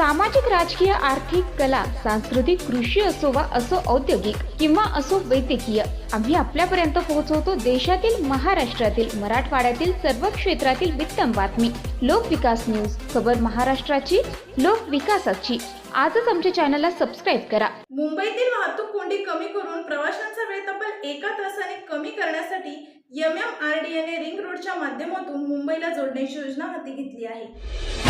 सामाजिक राजकीय आर्थिक कला सांस्कृतिक कृषी असो वा असो औद्योगिक किंवा असो वैद्यकीय आम्ही आपल्यापर्यंत पोहोचवतो देशातील महाराष्ट्रातील मराठवाड्यातील सर्व क्षेत्रातील वित्तम बातमी. लोकविकास न्यूज खबर महाराष्ट्राची लोकविकासाची आजच आमच्या चॅनलला सबस्क्राईब करा. मुंबईतील वाहतूक कोंडी कमी करून प्रवाशांचा वेळ तब्बल एका तासाने कमी करण्यासाठी एम एम आर डी एने रिंग रोडच्या माध्यमातून मुंबईला जोडण्याची योजना हाती घेतली आहे.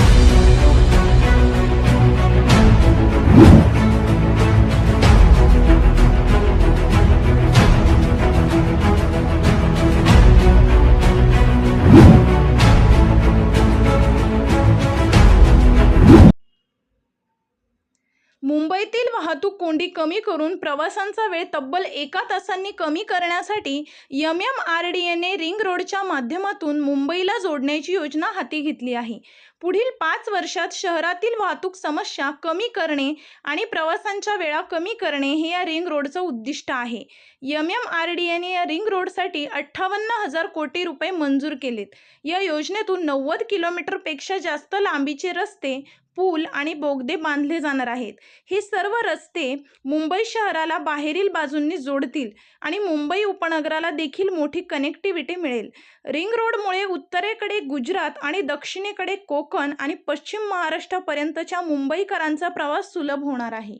मुंबईतील वाहतूक कोंडी कमी करून प्रवासांचा वेळ तब्बल एका तासांनी कमी करण्यासाठी यम एम आर डी एने रिंग रोडच्या माध्यमातून मुंबईला जोडण्याची योजना हाती घेतली आहे. पुढील पाच वर्षात शहरातील वाहतूक समस्या कमी करणे आणि प्रवासांच्या वेळा कमी करणे हे या रिंग रोडचं उद्दिष्ट आहे. यम एम आर डी एने या रिंग रोडसाठी अठ्ठावन्न हजार कोटी रुपये मंजूर केलेत. या योजनेतून नव्वद किलोमीटरपेक्षा जास्त लांबीचे रस्ते पूल आणि बोगदे बांधले जाणार आहेत. हे सर्व रस्ते मुंबई शहराला बाहेरील बाजूंनी जोडतील आणि मुंबई उपनगराला देखील मोठी कनेक्टिव्हिटी मिळेल. रिंग रोडमुळे उत्तरेकडे गुजरात आणि दक्षिणेकडे कोकण आणि पश्चिम महाराष्ट्रापर्यंतच्या मुंबईकरांचा प्रवास सुलभ होणार आहे.